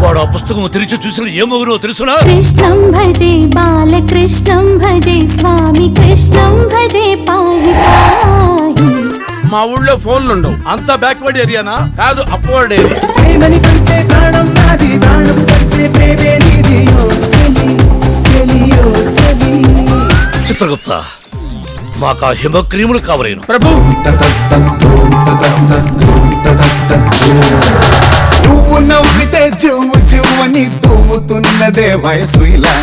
వాడు ఆ పుస్తకం తెరిచి చూసిన ఏమగురో తెలుసునా? కృష్ణం భజే బాలకృష్ణం భజే స్వామి కృష్ణం భజే పాహి పాహి మా ఊళ్ళో ఫోన్లు ఉండవు అంతా బ్యాక్వర్డ్ ఏరియానా కాదు అప్వర్డ్ ఏరియా చిత్రగుప్త మాకు ఆ హిమక్రీములు కావలేను ప్రభు! నువ్వు నవ్వితే జువ్వు జువ్వని తువ్వుతున్నదే వయసు ఇలా.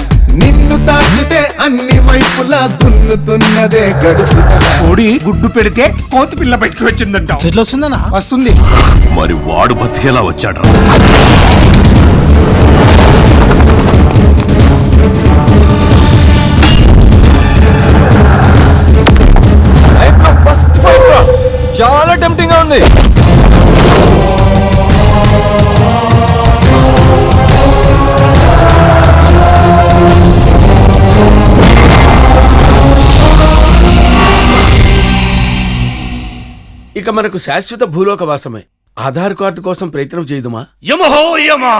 నిన్ను తాకితే అన్ని వైపులా దున్నుతున్నదే గడుసు కోడి గుడ్డు పెడితే కోతి పిల్ల బయటకు వచ్చిందంట. ఎట్లా వస్తుంది. మరి వాడు బతికేలా వచ్చాడు చాలా టెంప్టింగ్గా ఉంది. ఇక మనకు శాశ్వత భూలోక వాసమే ఆధార్ కార్డు కోసం ప్రయత్నం చేయదుమా? యమహో యమా!